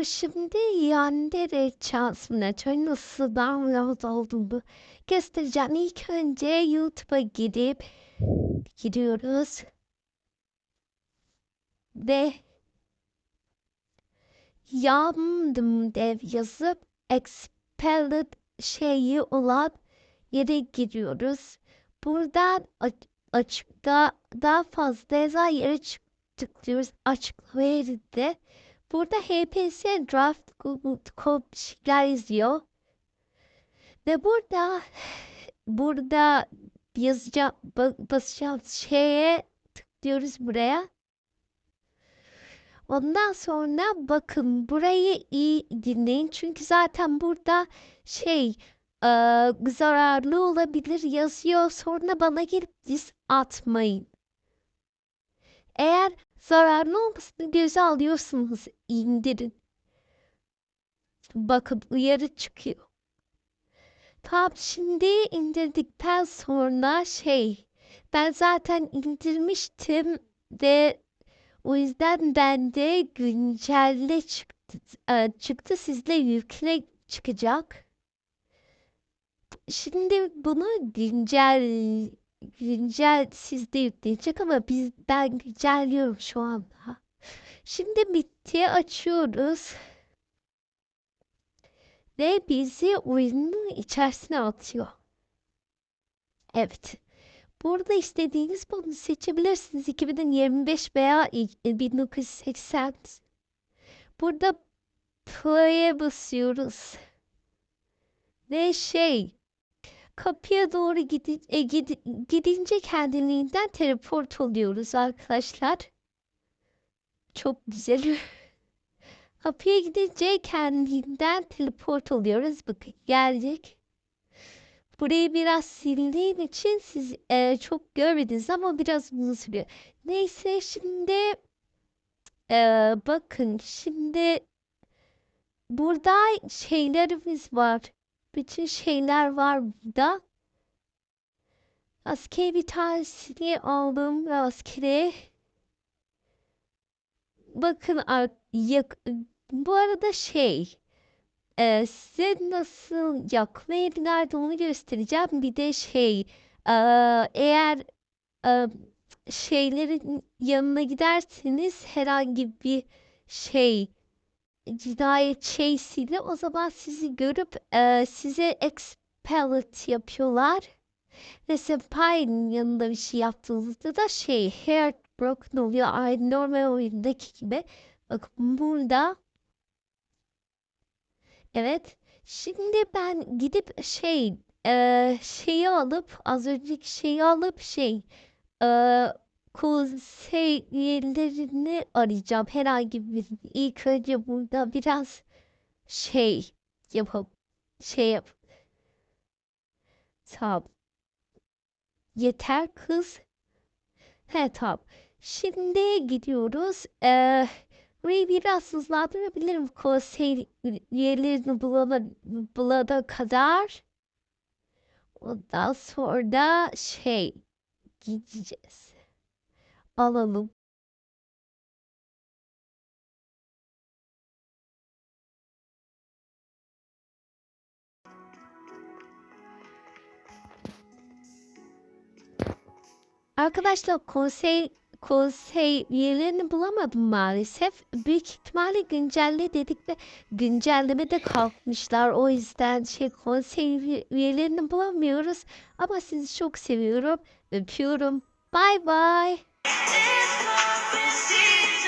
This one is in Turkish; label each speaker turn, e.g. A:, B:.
A: Arkadaşlar şimdi Yandere şansımla çok nasıl download olduğunu göstereceğim. İlk önce YouTube'a gidip gidiyoruz. Ve yandım dev yazıp expelled şeyi olan yere giriyoruz. Buradan aç- açıkta daha fazla yazan yere tıklıyoruz. Açıklama yerinde. Burada HPS Draft şeyler yazıyor. Ve burada burada yazacağım ba- basacağım şeye tıklıyoruz buraya. Ondan sonra bakın burayı iyi dinleyin. Çünkü zaten burada şey eee, zararlı olabilir yazıyor. Sonra bana gelip diz atmayın. Eğer zararlı olmasını göze alıyorsanız indirin. Bakın uyarı çıkıyor. Tamam şimdi indirdikten sonra şey ben zaten indirmiştim ve o yüzden bende güncelle çıktı, e, çıktı sizle yükle çıkacak. Şimdi bunu güncel güncel sizde yükleyecek ama biz ben güncelliyorum şu anda. Şimdi bittiye açıyoruz. Ve bizi oyunun içerisine atıyor. Evet. Burada istediğiniz bunu seçebilirsiniz. 2025 veya 1980. Burada play'e basıyoruz. Ve şey kapıya doğru e, gidi- gidince kendiliğinden teleport oluyoruz arkadaşlar. Çok güzel. Kapıya gidince kendinden teleport oluyoruz. Bakın geldik. Burayı biraz sildiğim için siz e, çok görmediniz ama biraz uzun sürüyor. Neyse şimdi e, bakın şimdi burada şeylerimiz var. Bütün şeyler var burada. Askeri bir tanesini aldım ve askeri. Bakın bu arada şey e, size nasıl yakma yeri nerede onu göstereceğim. Bir de şey e, eğer e, şeylerin yanına giderseniz herhangi bir şey cinayet şeysiyle o zaman sizi görüp e, size expelled yapıyorlar. Ve Senpai'nin yanında bir şey yaptığınızda da şey heartbroken oluyor. Aynı normal oyundaki gibi. Bakın burada Evet. Şimdi ben gidip şey e, şeyi alıp az önceki şeyi alıp şey e, konseylerini arayacağım. Herhangi bir ilk önce burada biraz şey yapıp şey yap. Tamam. Yeter kız. He tamam. Şimdi gidiyoruz. Eee Burayı biraz hızlandırabilirim konsey üyelerini bulana, bulana kadar. Ondan sonra şey gideceğiz. Alalım. Arkadaşlar konsey konsey üyelerini bulamadım maalesef. Büyük ihtimalle güncelle dedik ve güncelleme de kalkmışlar. O yüzden şey konsey üye- üyelerini bulamıyoruz. Ama sizi çok seviyorum. Öpüyorum. Bye bye. It's love.